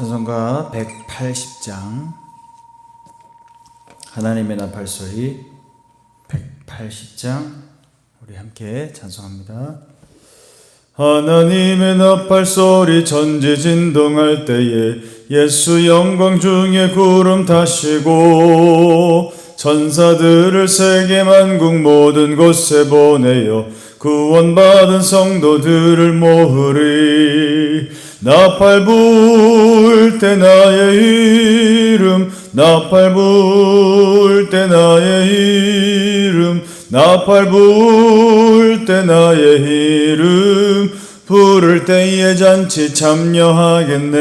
찬송가 180장. 하나님의 나팔 소리 180장. 우리 함께 찬송합니다. 하나님의 나팔 소리 전지 진동할 때에 예수 영광 중에 구름 타시고 천사들을 세계 만국 모든 곳에 보내어 구원받은 성도들을 모으리 나팔 불때 나의 이름 나팔 불때 나의 이름 나팔 불때 나의 이름. 부를 때에 잔치 참여하겠네.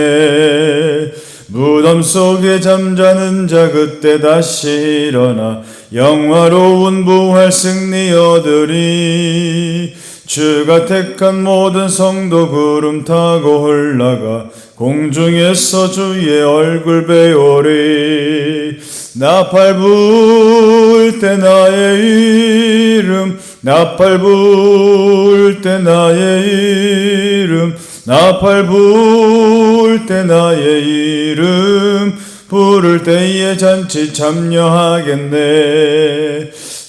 무덤 속에 잠자는 자 그때 다시 일어나 영화로운 부활 승리 얻으리 주가 택한 모든 성도 구름 타고 올라가 공중에서 주의 얼굴 배우리. 나팔 불때 나의 이름 나팔 불때 나의 이름 나팔 불때 나의 이름 부를 때에 잔치 참여하겠네.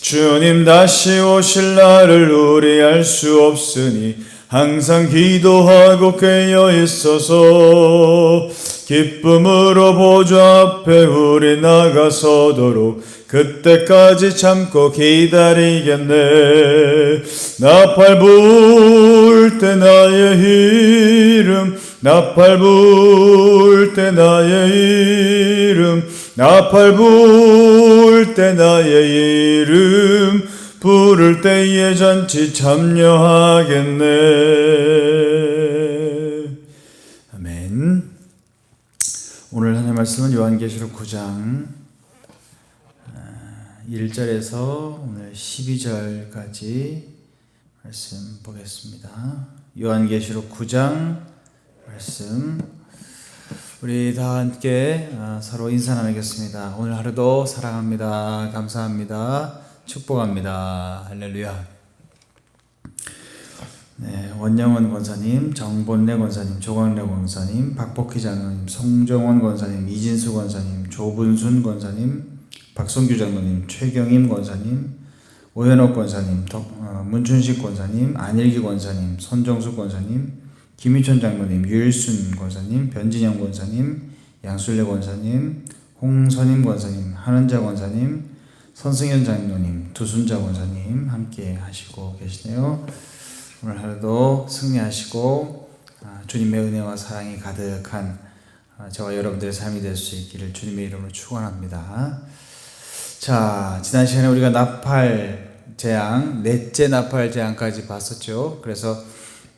주님 다시 오실 날을 우리 알 수 없으니 항상 기도하고 깨어 있어서 기쁨으로 보좌 앞에 우리 나가서도록 그때까지 참고 기다리겠네. 나팔 불때 나의 이름 나팔 불 때 나의 이름 나팔 불 때 나의 이름 부를 때에 잔치 참여하겠네 아멘 오늘 하나님 말씀은 요한계시록 9장 1절에서 오늘 12절까지 말씀 보겠습니다. 요한계시록 9장 말씀 우리 다 함께 아, 서로 인사 나누겠습니다. 오늘 하루도 사랑합니다. 감사합니다. 축복합니다. 할렐루야. 네, 원영원 권사님, 정본래 권사님, 조광래 권사님, 박복희 장로님, 송정원 권사님, 이진수 권사님, 조분순 권사님, 박성규 장로님, 최경임 권사님, 오현옥 권사님, 덕, 어, 문춘식 권사님, 안일기 권사님, 손정숙 권사님, 김희천 장로님, 유일순 권사님, 변진영 권사님, 양술래 권사님, 홍선임 권사님, 한은자 권사님, 선승현 장로님, 두순자 권사님 함께 하시고 계시네요. 오늘 하루도 승리하시고 아, 주님의 은혜와 사랑이 가득한 아, 저와 여러분들의 삶이 될 수 있기를 주님의 이름으로 축원합니다. 자, 지난 시간에 우리가 나팔 재앙, 넷째 나팔 재앙까지 봤었죠. 그래서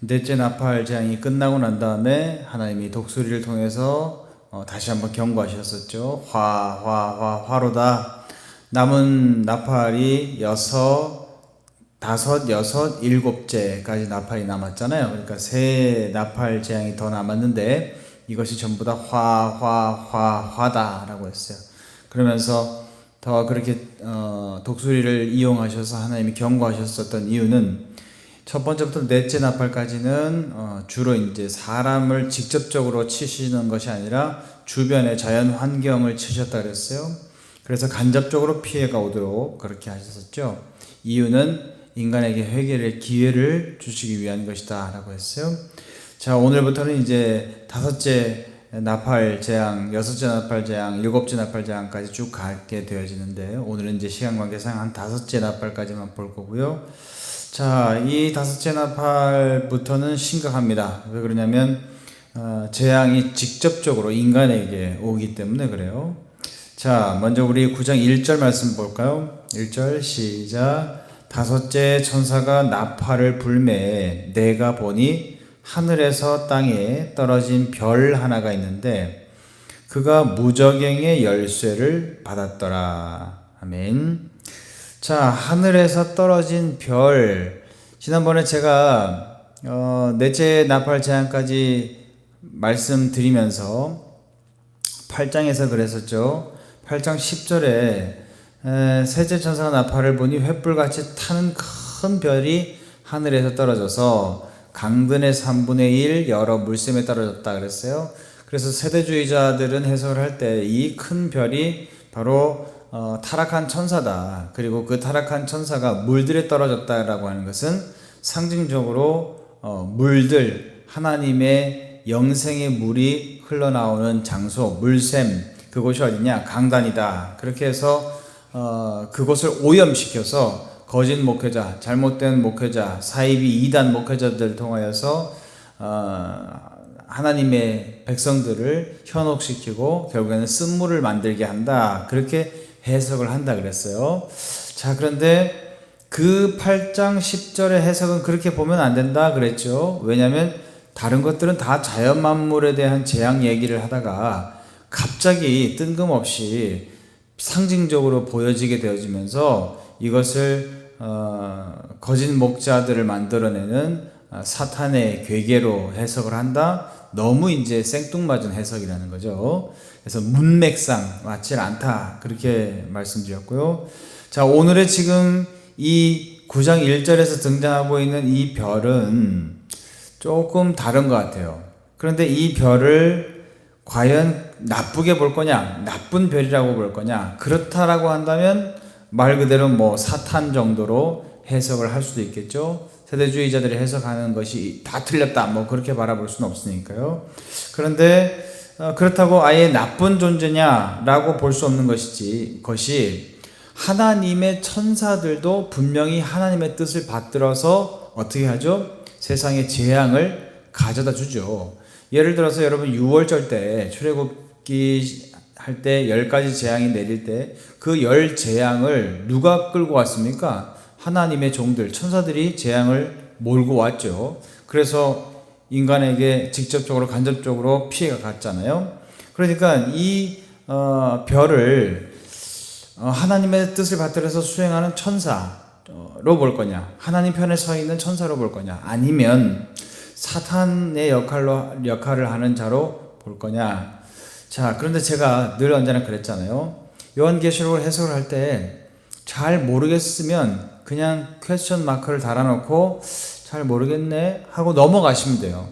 넷째 나팔 재앙이 끝나고 난 다음에 하나님이 독수리를 통해서 어, 다시 한번 경고하셨었죠. 화, 화, 화, 화로다. 남은 나팔이 여섯, 다섯, 여섯, 일곱째까지 나팔이 남았잖아요. 그러니까 세 나팔 재앙이 더 남았는데 이것이 전부 다 화, 화, 화, 화다라고 했어요. 그러면서 더 그렇게 어, 독수리를 이용하셔서 하나님이 경고하셨었던 이유는 첫 번째부터 넷째 나팔까지는 어, 주로 이제 사람을 직접적으로 치시는 것이 아니라 주변의 자연 환경을 치셨다 그랬어요. 그래서 간접적으로 피해가 오도록 그렇게 하셨었죠. 이유는 인간에게 회개의 기회를 주시기 위한 것이다라고 했어요. 자, 오늘부터는 이제 다섯째 나팔 재앙, 여섯째 나팔 재앙, 일곱째 나팔 재앙까지 쭉 가게 되어지는데 오늘은 이제 시간 관계상 한 다섯째 나팔까지만 볼 거고요. 자, 이 다섯째 나팔부터는 심각합니다. 왜 그러냐면 어, 재앙이 직접적으로 인간에게 오기 때문에 그래요. 자, 먼저 우리 9장 1절 말씀 볼까요? 1절 시작. 다섯째 천사가 나팔을 불매 내가 보니 하늘에서 땅에 떨어진 별 하나가 있는데 그가 무저갱의 열쇠를 받았더라. 아멘. 자, 하늘에서 떨어진 별. 지난번에 제가 어, 넷째 나팔 제한까지 말씀드리면서 8장에서 그랬었죠. 8장 10절에 셋째 천사가 나팔을 보니 횃불같이 타는 큰 별이 하늘에서 떨어져서 강든의 3분의 1 여러 물샘에 떨어졌다 그랬어요. 그래서 세대주의자들은 해석을 할 때 이 큰 별이 바로 어, 타락한 천사다. 그리고 그 타락한 천사가 물들에 떨어졌다라고 하는 것은 상징적으로 어, 물들 하나님의 영생의 물이 흘러나오는 장소 물샘 그곳이 어디냐 강단이다. 그렇게 해서 어, 그곳을 오염시켜서 거짓 목회자, 잘못된 목회자, 사이비 이단 목회자들 통하여서 어, 하나님의 백성들을 현혹시키고 결국에는 쓴물을 만들게 한다. 그렇게 해석을 한다 그랬어요. 자, 그런데 그 8장 10절의 해석은 그렇게 보면 안 된다 그랬죠. 왜냐하면 다른 것들은 다 자연 만물에 대한 재앙 얘기를 하다가 갑자기 뜬금없이 상징적으로 보여지게 되어지면서 이것을 어, 거짓 목자들을 만들어내는 어, 사탄의 괴계로 해석을 한다. 너무 이제 생뚱맞은 해석이라는 거죠. 그래서 문맥상 맞지 않다 그렇게 말씀드렸고요. 자 오늘의 지금 이 9장 1절에서 등장하고 있는 이 별은 조금 다른 것 같아요. 그런데 이 별을 과연 나쁘게 볼 거냐, 나쁜 별이라고 볼 거냐, 그렇다라고 한다면 말 그대로 뭐 사탄 정도로 해석을 할 수도 있겠죠. 세대주의자들이 해석하는 것이 다 틀렸다, 뭐 그렇게 바라볼 수는 없으니까요. 그런데 어, 그렇다고 아예 나쁜 존재냐라고 볼 수 없는 것이지, 것이 하나님의 천사들도 분명히 하나님의 뜻을 받들어서 어떻게 하죠? 세상의 재앙을 가져다 주죠. 예를 들어서 여러분 6월절 때 출애굽기 할 때 열 가지 재앙이 내릴 때 그 열 재앙을 누가 끌고 왔습니까? 하나님의 종들 천사들이 재앙을 몰고 왔죠. 그래서 인간에게 직접적으로 간접적으로 피해가 갔잖아요. 그러니까 이 어, 별을 어, 하나님의 뜻을 받들어서 수행하는 천사로 볼 거냐, 하나님 편에 서 있는 천사로 볼 거냐, 아니면 사탄의 역할로 역할을 하는 자로 볼 거냐. 자, 그런데 제가 늘 언제나 그랬잖아요. 요한계시록을 해석을 할 때 잘 모르겠으면 그냥 퀘스천 마크를 달아놓고 잘 모르겠네 하고 넘어가시면 돼요.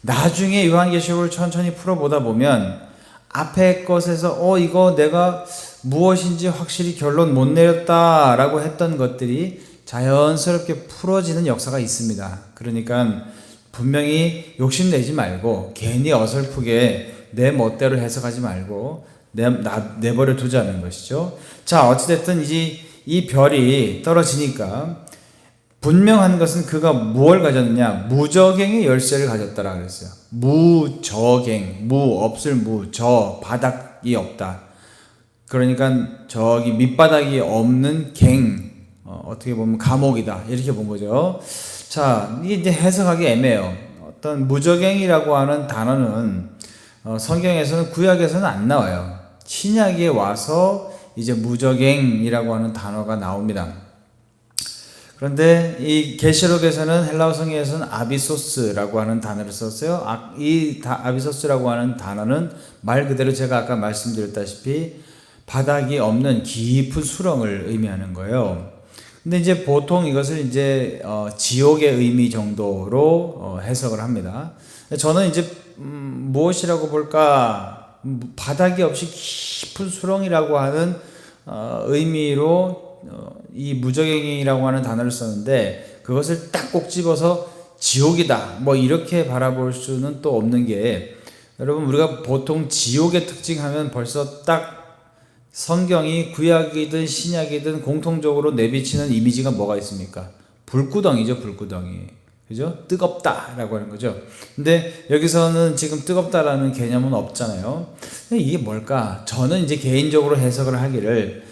나중에 요한계시록을 천천히 풀어보다 보면 앞에 것에서 어 이거 내가 무엇인지 확실히 결론 못 내렸다라고 했던 것들이 자연스럽게 풀어지는 역사가 있습니다. 그러니까 분명히 욕심내지 말고 괜히 어설프게 내 멋대로 해석하지 말고 내, 나, 내버려 두자는 것이죠. 자, 어찌됐든 이, 이 별이 떨어지니까 분명한 것은 그가 무엇을 가졌느냐? 무적행의 열쇠를 가졌다라 그랬어요. 무적행, 무, 없을 무, 저, 바닥이 없다. 그러니까 저기 밑바닥이 없는 갱, 어, 떻게 보면 감옥이다. 이렇게 본 거죠. 자, 이게 이제 해석하기 애매해요. 어떤 무적행이라고 하는 단어는 어, 성경에서는 구약에서는 안 나와요. 신약에 와서 이제 무적행이라고 하는 단어가 나옵니다. 그런데 이 계시록에서는 헬라어 성경에서는 아비소스라고 하는 단어를 썼어요. 아, 이 아비소스라고 하는 단어는 말 그대로 제가 아까 말씀드렸다시피 바닥이 없는 깊은 수렁을 의미하는 거예요. 근데 이제 보통 이것을 이제 어, 지옥의 의미 정도로 어, 해석을 합니다. 저는 이제 음, 무엇이라고 볼까 바닥이 없이 깊은 수렁이라고 하는 어, 의미로 어, 이 무적행이라고 하는 단어를 썼는데 그것을 딱 꼭 집어서 지옥이다 뭐 이렇게 바라볼 수는 또 없는 게 여러분 우리가 보통 지옥의 특징하면 벌써 딱 성경이 구약이든 신약이든 공통적으로 내비치는 이미지가 뭐가 있습니까? 불구덩이죠, 불구덩이. 그죠? 뜨겁다라고 하는 거죠. 근데 여기서는 지금 뜨겁다라는 개념은 없잖아요. 이게 뭘까? 저는 이제 개인적으로 해석을 하기를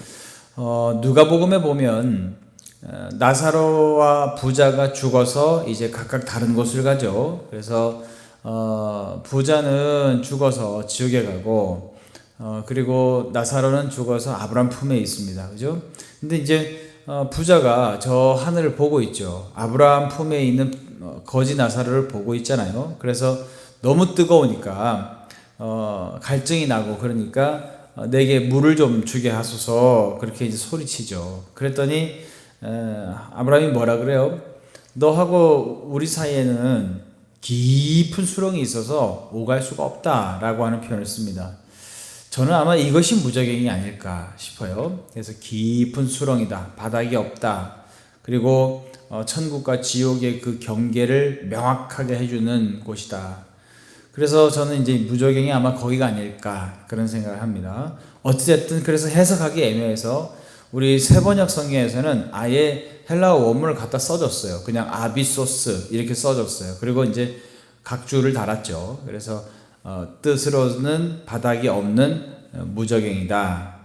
어, 누가복음에 보면 어, 나사로와 부자가 죽어서 이제 각각 다른 곳을 가죠. 그래서 어, 부자는 죽어서 지옥에 가고 어, 그리고 나사로는 죽어서 아브람 품에 있습니다. 그죠? 근데 이제 어, 부자가 저 하늘을 보고 있죠. 아브라함 품에 있는 어, 거지 나사로를 보고 있잖아요. 그래서 너무 뜨거우니까 어, 갈증이 나고 그러니까 어, 내게 물을 좀 주게 하소서 그렇게 이제 소리치죠. 그랬더니 에, 아브라함이 뭐라 그래요? 너하고 우리 사이에는 깊은 수렁이 있어서 오갈 수가 없다라고 하는 표현을 씁니다. 저는 아마 이것이 무적행이 아닐까 싶어요. 그래서 깊은 수렁이다, 바닥이 없다, 그리고 어, 천국과 지옥의 그 경계를 명확하게 해주는 곳이다. 그래서 저는 이제 무적행이 아마 거기가 아닐까 그런 생각을 합니다. 어찌됐든 그래서 해석하기 애매해서 우리 세번역 성경에서는 아예 헬라어 원문을 갖다 써줬어요. 그냥 아비소스 이렇게 써줬어요. 그리고 이제 각주를 달았죠. 그래서 어, 뜻으로는 바닥이 없는 어, 무적행이다.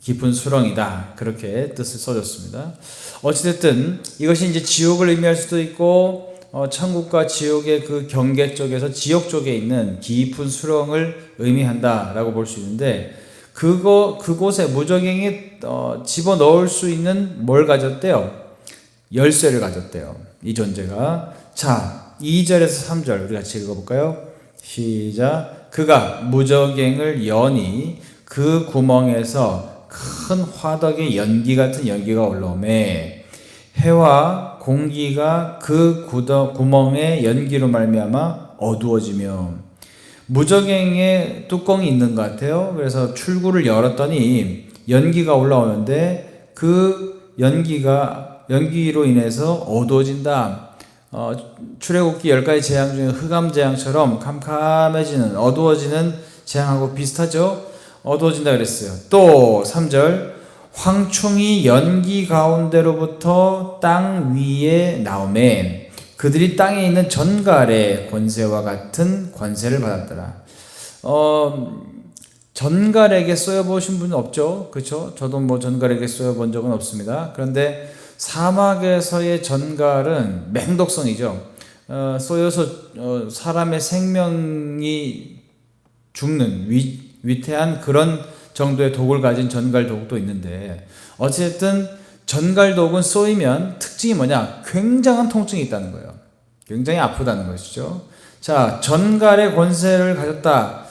깊은 수렁이다. 그렇게 뜻을 써줬습니다. 어찌됐든 이것이 이제 지옥을 의미할 수도 있고 어, 천국과 지옥의 그 경계 쪽에서 지옥 쪽에 있는 깊은 수렁을 의미한다라고 볼 수 있는데 그거 그곳에 무적행이 어, 집어 넣을 수 있는 뭘 가졌대요? 열쇠를 가졌대요. 이 존재가 자 2절에서 3절 우리 같이 읽어볼까요? 시작 그가 무적행을 여니 그 구멍에서 큰 화덕의 연기 같은 연기가 올라오매 해와 공기가 그 구더, 구멍의 연기로 말미암아 어두워지며 무적행에 뚜껑이 있는 것 같아요. 그래서 출구를 열었더니 연기가 올라오는데 그 연기가 연기로 인해서 어두워진다. 어, 출애굽기 열 가지 재앙 중에 흑암 재앙처럼 캄캄해지는 어두워지는 재앙하고 비슷하죠. 어두워진다 그랬어요. 또 3절 황충이 연기 가운데로부터 땅 위에 나오매 그들이 땅에 있는 전갈의 권세와 같은 권세를 받았더라. 어, 전갈에게 쏘여보신 분 없죠? 그렇죠? 저도 뭐 전갈에게 쏘여본 적은 없습니다. 그런데 사막에서의 전갈은 맹독성이죠. 어, 쏘여서 어, 사람의 생명이 죽는 위, 위태한 그런 정도의 독을 가진 전갈 독도 있는데 어쨌든 전갈 독은 쏘이면 특징이 뭐냐? 굉장한 통증이 있다는 거예요. 굉장히 아프다는 것이죠. 자, 전갈의 권세를 가졌다.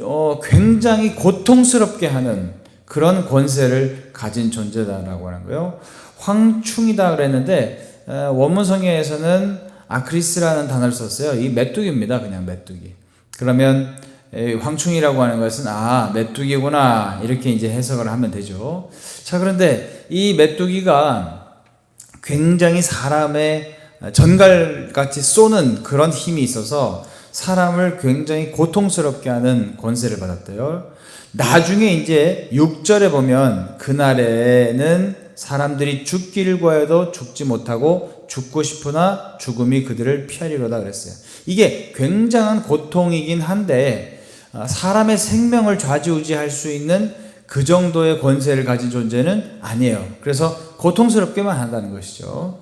어, 굉장히 고통스럽게 하는 그런 권세를 가진 존재다라고 하는 거예요. 황충이다 그랬는데 원문성에서는 아크리스라는 단어를 썼어요. 이 메뚜기입니다. 그냥 메뚜기. 그러면 황충이라고 하는 것은 아 메뚜기구나 이렇게 이제 해석을 하면 되죠. 자 그런데 이 메뚜기가 굉장히 사람의 전갈같이 쏘는 그런 힘이 있어서 사람을 굉장히 고통스럽게 하는 권세를 받았대요. 나중에 이제 6절에 보면 그날에는 사람들이 죽기를 구하여도 죽지 못하고 죽고 싶으나 죽음이 그들을 피하리로다 그랬어요. 이게 굉장한 고통이긴 한데 아, 사람의 생명을 좌지우지할 수 있는 그 정도의 권세를 가진 존재는 아니에요. 그래서 고통스럽게만 한다는 것이죠.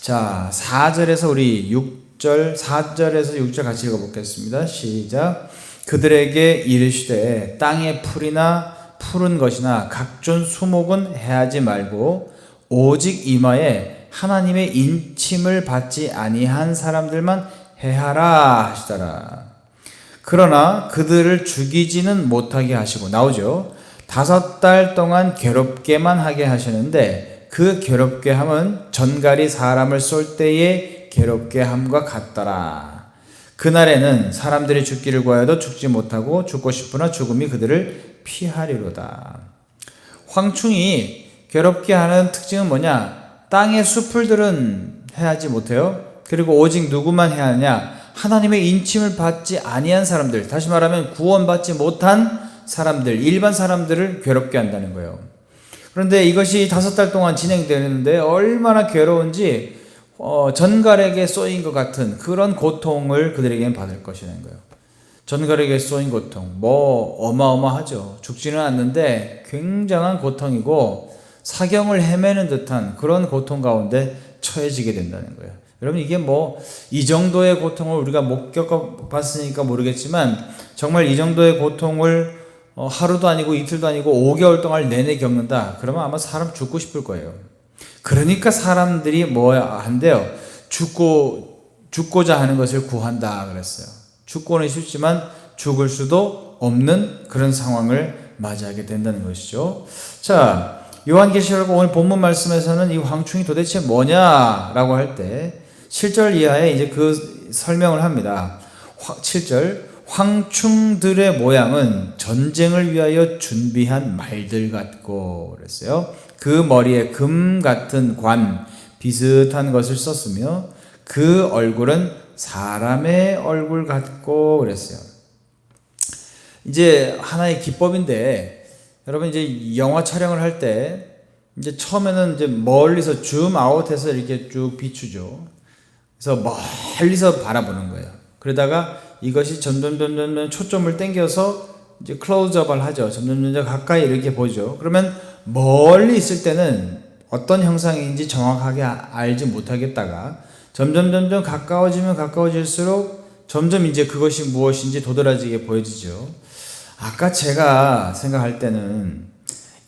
자, 4절에서 우리 6절, 4절에서 6절 같이 읽어보겠습니다. 시작. 그들에게 이르시되 땅의 풀이나 푸른 것이나 각종 수목은 해하지 말고 오직 이마에 하나님의 인침을 받지 아니한 사람들만 해하라 하시더라. 그러나 그들을 죽이지는 못하게 하시고 나오죠. 다섯 달 동안 괴롭게만 하게 하시는데 그 괴롭게 함은 전갈이 사람을 쏠 때의 괴롭게 함과 같더라. 그날에는 사람들이 죽기를 구하여도 죽지 못하고 죽고 싶으나 죽음이 그들을 피하리로다. 황충이 괴롭게 하는 특징은 뭐냐? 땅의 수풀들은 해하지 못해요. 그리고 오직 누구만 해야 하냐? 하나님의 인침을 받지 아니한 사람들, 다시 말하면 구원받지 못한 사람들, 일반 사람들을 괴롭게 한다는 거예요. 그런데 이것이 다섯 달 동안 진행되는데 얼마나 괴로운지 어, 전갈에게 쏘인 것 같은 그런 고통을 그들에게는 받을 것이라는 거예요. 전갈에게 쏘인 고통, 뭐 어마어마하죠. 죽지는 않는데 굉장한 고통이고 사경을 헤매는 듯한 그런 고통 가운데 처해지게 된다는 거예요. 여러분 이게 뭐 이 정도의 고통을 우리가 못 겪어봤으니까 모르겠지만 정말 이 정도의 고통을 어, 하루도 아니고 이틀도 아니고 5개월 동안 내내 겪는다. 그러면 아마 사람 죽고 싶을 거예요. 그러니까 사람들이 뭐 한대요. 죽고 죽고자 하는 것을 구한다 그랬어요. 죽고는 쉽지만 죽을 수도 없는 그런 상황을 맞이하게 된다는 것이죠. 자, 요한계시록 오늘 본문 말씀에서는 이 황충이 도대체 뭐냐라고 할 때 7절 이하에 이제 그 설명을 합니다. 7절 황충들의 모양은 전쟁을 위하여 준비한 말들 같고 그랬어요. 그 머리에 금 같은 관 비슷한 것을 썼으며 그 얼굴은 사람의 얼굴 같고 그랬어요. 이제 하나의 기법인데 여러분 이제 영화 촬영을 할 때 이제 처음에는 이제 멀리서 줌 아웃해서 이렇게 쭉 비추죠. 그래서 멀리서 바라보는 거예요. 그러다가 이것이 점점 점점 초점을 당겨서 이제 클로즈업을 하죠. 점점 점점 가까이 이렇게 보죠. 그러면 멀리 있을 때는 어떤 형상인지 정확하게 아- 알지 못하겠다가 점점 점점 가까워지면 가까워질수록 점점 이제 그것이 무엇인지 도드라지게 보여지죠. 아까 제가 생각할 때는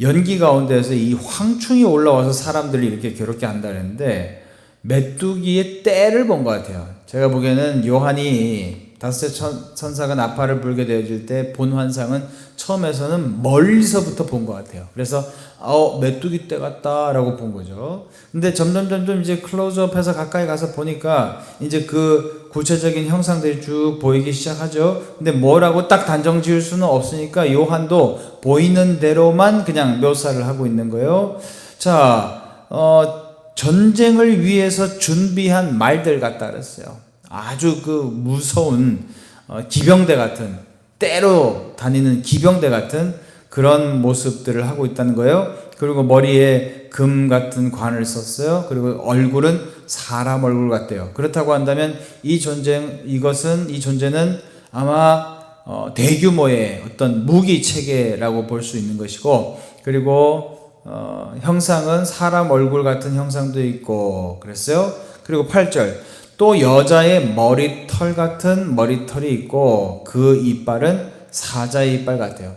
연기 가운데에서 이 황충이 올라와서 사람들을 이렇게 괴롭게 한다 그랬는데 메뚜기의 때를 본 것 같아요. 제가 보기에는 요한이 다섯째 천, 천사가 나팔을 불게 되어질 때 본 환상은 처음에서는 멀리서부터 본 것 같아요. 그래서 어 메뚜기 때 같다라고 본 거죠. 근데 점점 점점 이제 클로즈업해서 가까이 가서 보니까 이제 그 구체적인 형상들이 쭉 보이기 시작하죠. 근데 뭐라고 딱 단정 지을 수는 없으니까 요한도 보이는 대로만 그냥 묘사를 하고 있는 거예요. 자, 어, 전쟁을 위해서 준비한 말들 같다 그랬어요. 아주 그 무서운 어, 기병대 같은 때로 다니는 기병대 같은 그런 모습들을 하고 있다는 거예요. 그리고 머리에 금 같은 관을 썼어요. 그리고 얼굴은 사람 얼굴 같대요. 그렇다고 한다면 이 전쟁 이것은 이 존재는 아마 어, 대규모의 어떤 무기 체계라고 볼 수 있는 것이고 그리고 어, 형상은 사람 얼굴 같은 형상도 있고 그랬어요. 그리고 8절 또 여자의 머리털 같은 머리털이 있고 그 이빨은 사자의 이빨 같아요.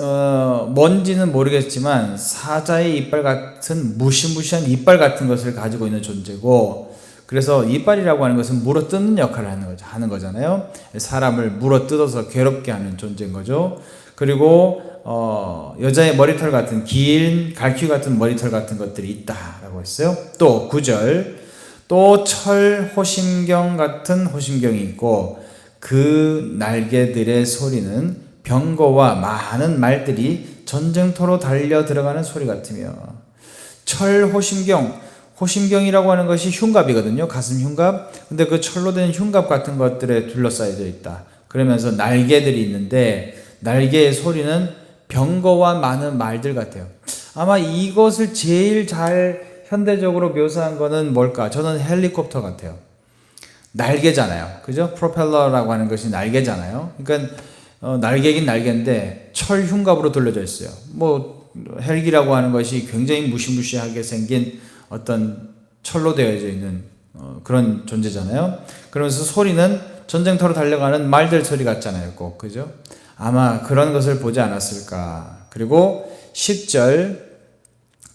어, 뭔지는 모르겠지만 사자의 이빨 같은 무시무시한 이빨 같은 것을 가지고 있는 존재고 그래서 이빨이라고 하는 것은 물어 뜯는 역할을 하는 거잖아요. 사람을 물어 뜯어서 괴롭게 하는 존재인 거죠. 그리고 어, 여자의 머리털 같은 긴 갈퀴 같은 머리털 같은 것들이 있다라고 했어요. 또 9절 또 철 호심경 같은 호심경이 있고 그 날개들의 소리는 병거와 많은 말들이 전쟁터로 달려 들어가는 소리 같으며 철 호심경 호심경이라고 하는 것이 흉갑이거든요. 가슴 흉갑. 근데 그 철로 된 흉갑 같은 것들에 둘러싸여져 있다. 그러면서 날개들이 있는데 날개의 소리는 병거와 많은 말들 같아요. 아마 이것을 제일 잘 현대적으로 묘사한 거는 뭘까? 저는 헬리콥터 같아요. 날개잖아요. 그죠? 프로펠러라고 하는 것이 날개잖아요. 그러니까 어, 날개긴 날개인데 철 흉갑으로 돌려져 있어요. 뭐 헬기라고 하는 것이 굉장히 무시무시하게 생긴 어떤 철로 되어져 있는 어, 그런 존재잖아요. 그러면서 소리는 전쟁터로 달려가는 말들 소리 같잖아요. 꼭 그죠? 아마 그런 것을 보지 않았을까. 그리고 10절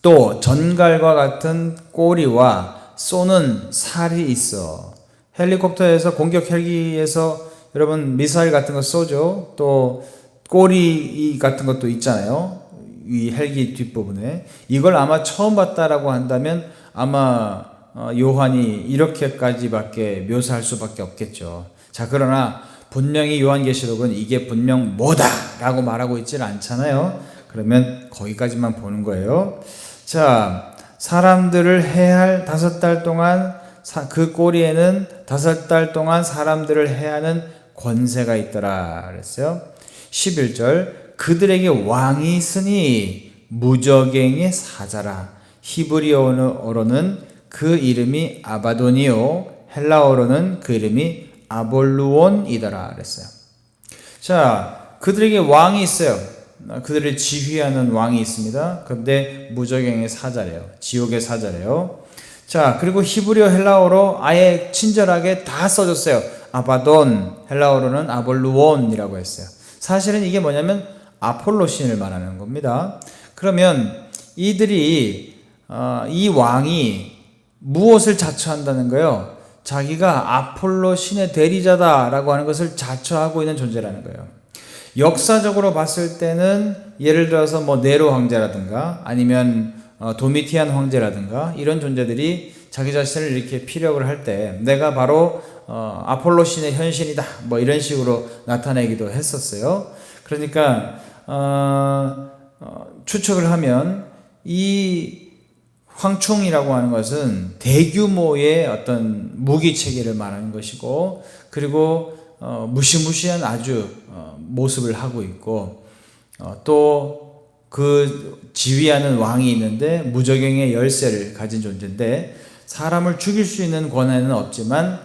또 전갈과 같은 꼬리와 쏘는 살이 있어. 헬리콥터에서 공격 헬기에서 여러분 미사일 같은 거 쏘죠. 또 꼬리 같은 것도 있잖아요. 이 헬기 뒷부분에 이걸 아마 처음 봤다라고 한다면 아마 어, 요한이 이렇게까지밖에 묘사할 수밖에 없겠죠. 자 그러나 분명히 요한계시록은 이게 분명 뭐다라고 말하고 있지는 않잖아요. 그러면 거기까지만 보는 거예요. 자 사람들을 해할 다섯 달 동안 그 꼬리에는 다섯 달 동안 사람들을 해하는 권세가 있더라 그랬어요. 11절 그들에게 왕이 있으니 무적행의 사자라 히브리어로는 그 이름이 아바도니오 헬라어로는 그 이름이 아볼루온이더라 그랬어요. 자 그들에게 왕이 있어요. 그들을 지휘하는 왕이 있습니다. 그런데 무적행의 사자래요. 지옥의 사자래요. 자, 그리고 히브리어 헬라어로 아예 친절하게 다 써줬어요. 아바돈, 헬라어로는 아볼루온이라고 했어요. 사실은 이게 뭐냐면 아폴로 신을 말하는 겁니다. 그러면 이들이 어, 이 왕이 무엇을 자처한다는 거예요? 자기가 아폴로 신의 대리자다라고 하는 것을 자처하고 있는 존재라는 거예요. 역사적으로 봤을 때는 예를 들어서 뭐 네로 황제라든가 아니면 어, 도미티안 황제라든가 이런 존재들이 자기 자신을 이렇게 피력을 할 때 내가 바로 어, 아폴로 신의 현신이다. 뭐 이런 식으로 나타내기도 했었어요. 그러니까 어, 어, 추측을 하면 이 황충이라고 하는 것은 대규모의 어떤 무기 체계를 말하는 것이고 그리고 어, 무시무시한 아주 어, 모습을 하고 있고 어, 또그 지휘하는 왕이 있는데 무적행의 열쇠를 가진 존재인데 사람을 죽일 수 있는 권한은 없지만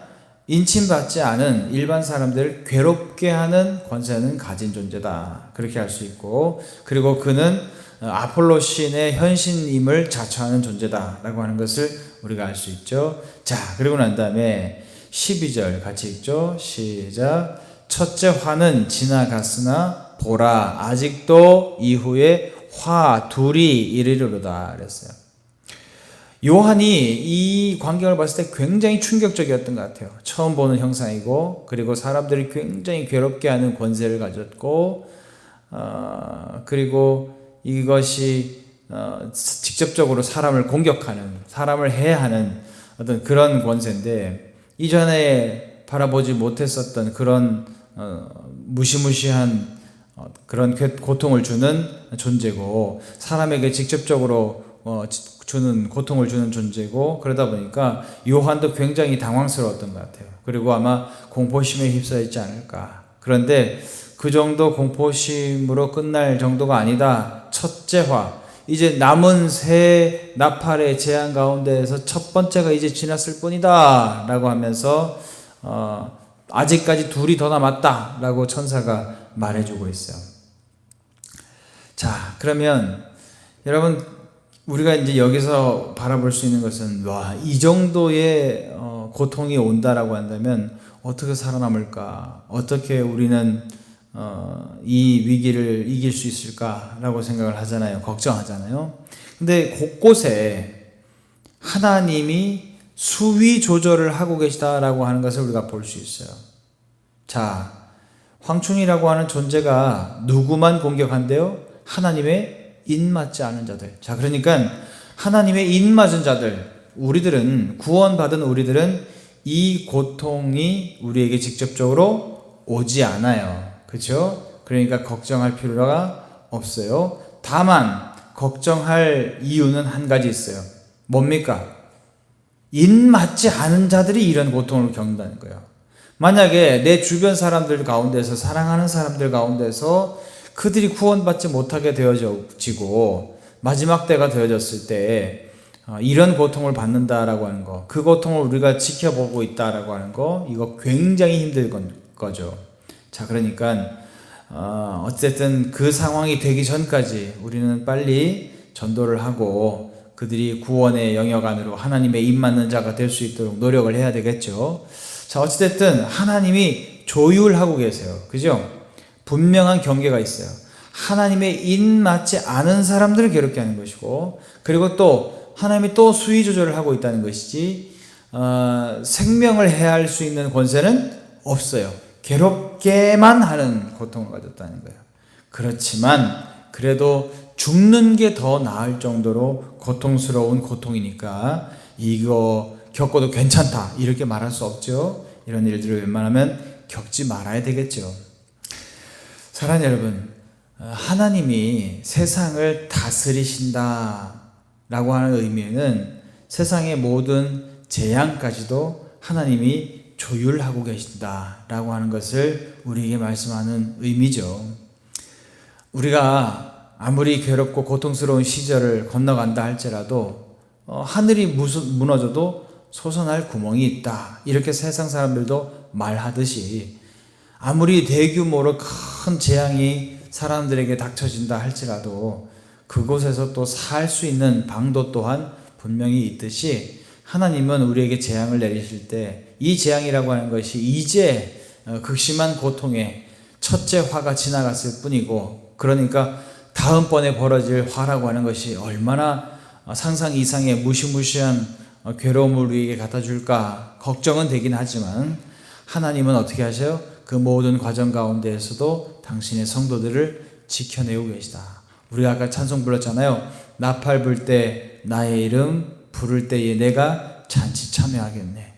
인침받지 않은 일반 사람들을 괴롭게 하는 권세는 가진 존재다. 그렇게 할 수 있고 그리고 그는 어, 아폴로 신의 현신임을 자처하는 존재다라고 하는 것을 우리가 알 수 있죠. 자, 그리고 난 다음에 12절 같이 읽죠. 시작. 첫째 화는 지나갔으나 보라 아직도 이후에 화 둘이 이르리로다 그랬어요. 요한이 이 광경을 봤을 때 굉장히 충격적이었던 것 같아요. 처음 보는 형상이고, 그리고 사람들이 굉장히 괴롭게 하는 권세를 가졌고, 어, 그리고 이것이 어, 직접적으로 사람을 공격하는, 사람을 해하는 어떤 그런 권세인데, 이전에 바라보지 못했었던 그런 어, 무시무시한 어, 그런 고통을 주는 존재고 사람에게 직접적으로 어, 주는 고통을 주는 존재고 그러다 보니까 요한도 굉장히 당황스러웠던 것 같아요. 그리고 아마 공포심에 휩싸여 있지 않을까. 그런데 그 정도 공포심으로 끝날 정도가 아니다. 첫째화. 이제 남은 세 나팔의 재앙 가운데에서 첫 번째가 이제 지났을 뿐이다. 라고 하면서, 어, 아직까지 둘이 더 남았다. 라고 천사가 말해주고 있어요. 자, 그러면 여러분 우리가 이제 여기서 바라볼 수 있는 것은 와, 이 정도의 어, 고통이 온다라고 한다면 어떻게 살아남을까? 어떻게 우리는 어, 이 위기를 이길 수 있을까라고 생각을 하잖아요. 걱정하잖아요. 근데 곳곳에 하나님이 수위 조절을 하고 계시다라고 하는 것을 우리가 볼 수 있어요. 자, 황충이라고 하는 존재가 누구만 공격한대요? 하나님의 인 맞지 않은 자들. 자, 그러니까 하나님의 인 맞은 자들, 우리들은 구원받은 우리들은 이 고통이 우리에게 직접적으로 오지 않아요. 그렇죠? 그러니까 걱정할 필요가 없어요. 다만 걱정할 이유는 한 가지 있어요. 뭡니까? 인 맞지 않은 자들이 이런 고통을 겪는다는 거예요. 만약에 내 주변 사람들 가운데서 사랑하는 사람들 가운데서 그들이 구원받지 못하게 되어지고 마지막 때가 되어졌을 때 어, 이런 고통을 받는다라고 하는 거, 그 고통을 우리가 지켜보고 있다라고 하는 거, 이거 굉장히 힘들 거죠. 자, 그러니까 어, 어쨌든 그 상황이 되기 전까지 우리는 빨리 전도를 하고 그들이 구원의 영역 안으로 하나님의 입 맞는 자가 될 수 있도록 노력을 해야 되겠죠. 자, 어찌됐든 하나님이 조율하고 계세요. 그죠? 분명한 경계가 있어요. 하나님의 인 맞지 않은 사람들을 괴롭게 하는 것이고, 그리고 또 하나님이 또 수위 조절을 하고 있다는 것이지, 어, 생명을 해할 수 있는 권세는 없어요. 괴롭 게만 하는 고통을 가졌다는 거예요. 그렇지만, 그래도 죽는 게 더 나을 정도로 고통스러운 고통이니까, 이거 겪어도 괜찮다. 이렇게 말할 수 없죠. 이런 일들을 웬만하면 겪지 말아야 되겠죠. 사랑하는 여러분, 하나님이 세상을 다스리신다 라고 하는 의미는 세상의 모든 재앙까지도 하나님이 조율하고 계신다 라고 하는 것을 우리에게 말씀하는 의미죠. 우리가 아무리 괴롭고 고통스러운 시절을 건너간다 할지라도 어, 하늘이 무너져도 솟아날 구멍이 있다. 이렇게 세상 사람들도 말하듯이 아무리 대규모로 큰 재앙이 사람들에게 닥쳐진다 할지라도 그곳에서 또 살 수 있는 방도 또한 분명히 있듯이 하나님은 우리에게 재앙을 내리실 때 이 재앙이라고 하는 것이 이제 어, 극심한 고통의 첫째 화가 지나갔을 뿐이고 그러니까 다음번에 벌어질 화라고 하는 것이 얼마나 상상 이상의 무시무시한 어, 괴로움을 우리에게 갖다 줄까 걱정은 되긴 하지만 하나님은 어떻게 하셔요? 그 모든 과정 가운데에서도 당신의 성도들을 지켜내고 계시다. 우리가 아까 찬송 불렀잖아요. 나팔 불 때 나의 이름 부를 때에 내가 잔치 참여하겠네.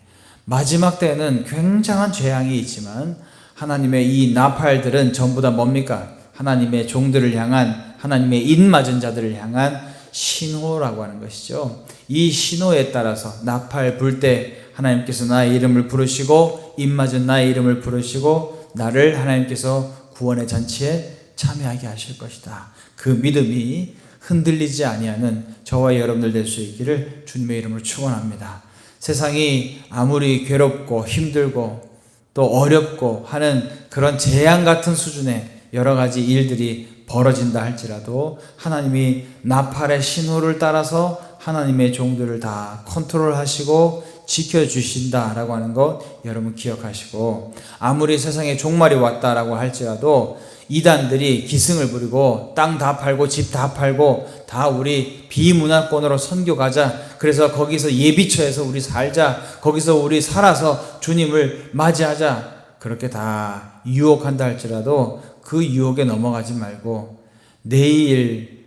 마지막 때에는 굉장한 재앙이 있지만 하나님의 이 나팔들은 전부 다 뭡니까? 하나님의 종들을 향한 하나님의 인 맞은 자들을 향한 신호라고 하는 것이죠. 이 신호에 따라서 나팔 불 때 하나님께서 나의 이름을 부르시고 입맞은 나의 이름을 부르시고 나를 하나님께서 구원의 잔치에 참여하게 하실 것이다. 그 믿음이 흔들리지 아니하는 저와 여러분들 될 수 있기를 주님의 이름으로 축원합니다. 세상이 아무리 괴롭고 힘들고 또 어렵고 하는 그런 재앙 같은 수준의 여러 가지 일들이 벌어진다 할지라도 하나님이 나팔의 신호를 따라서 하나님의 종들을 다 컨트롤하시고 지켜주신다라고 하는 것 여러분 기억하시고 아무리 세상에 종말이 왔다라고 할지라도 이단들이 기승을 부리고 땅 다 팔고 집 다 팔고 다 우리 비문화권으로 선교 가자. 그래서 거기서 예비처에서 우리 살자. 거기서 우리 살아서 주님을 맞이하자. 그렇게 다 유혹한다 할지라도 그 유혹에 넘어가지 말고 내일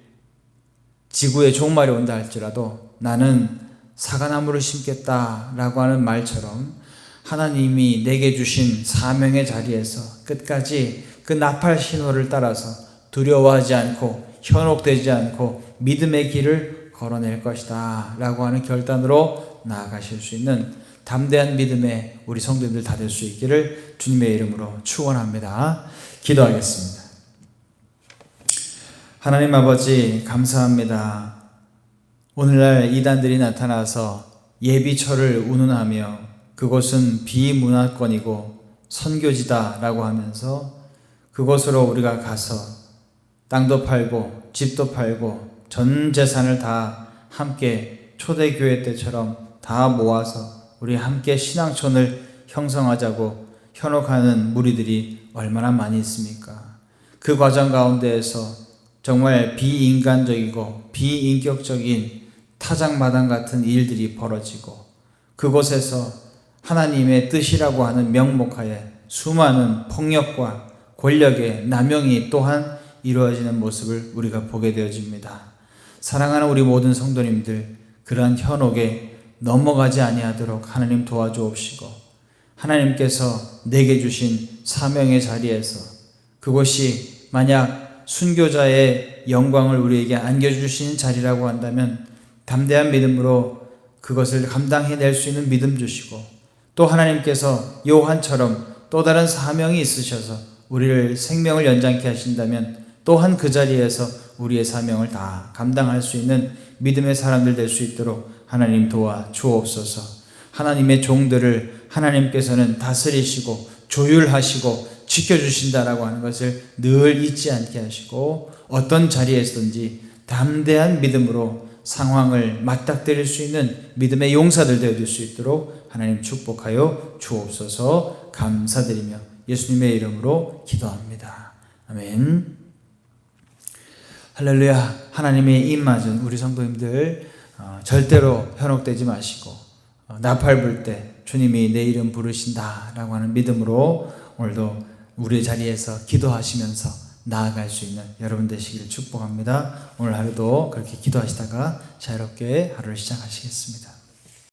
지구에 종말이 온다 할지라도 나는 사과나무를 심겠다라고 하는 말처럼 하나님이 내게 주신 사명의 자리에서 끝까지 그 나팔 신호를 따라서 두려워하지 않고 현혹되지 않고 믿음의 길을 걸어낼 것이다 라고 하는 결단으로 나아가실 수 있는 담대한 믿음의 우리 성도님들 다 될 수 있기를 주님의 이름으로 축원합니다. 기도하겠습니다. 하나님 아버지 감사합니다. 오늘날 이단들이 나타나서 예비처를 운운하며 그곳은 비문화권이고 선교지다라고 하면서 그곳으로 우리가 가서 땅도 팔고 집도 팔고 전 재산을 다 함께 초대교회 때처럼 다 모아서 우리 함께 신앙촌을 형성하자고 현혹하는 무리들이 얼마나 많이 있습니까? 그 과정 가운데에서 정말 비인간적이고 비인격적인 타작마당 같은 일들이 벌어지고 그곳에서 하나님의 뜻이라고 하는 명목하에 수많은 폭력과 권력의 남용이 또한 이루어지는 모습을 우리가 보게 되어집니다. 사랑하는 우리 모든 성도님들 그러한 현혹에 넘어가지 아니하도록 하나님 도와주옵시고 하나님께서 내게 주신 사명의 자리에서 그곳이 만약 순교자의 영광을 우리에게 안겨주신 자리라고 한다면 담대한 믿음으로 그것을 감당해낼 수 있는 믿음 주시고 또 하나님께서 요한처럼 또 다른 사명이 있으셔서 우리를 생명을 연장케 하신다면 또한 그 자리에서 우리의 사명을 다 감당할 수 있는 믿음의 사람들 될 수 있도록 하나님 도와 주옵소서. 하나님의 종들을 하나님께서는 다스리시고 조율하시고 지켜주신다라고 하는 것을 늘 잊지 않게 하시고 어떤 자리에서든지 담대한 믿음으로 상황을 맞닥뜨릴 수 있는 믿음의 용사들 되어줄 수 있도록 하나님 축복하여 주옵소서 감사드리며 예수님의 이름으로 기도합니다. 아멘. 할렐루야. 하나님의 입맞은 우리 성도님들 어, 절대로 현혹되지 마시고 어, 나팔 불 때 주님이 내 이름 부르신다라고 하는 믿음으로 오늘도 우리 자리에서 기도하시면서 나아갈 수 있는 여러분 되시길 축복합니다. 오늘 하루도 그렇게 기도하시다가 자유롭게 하루를 시작하시겠습니다.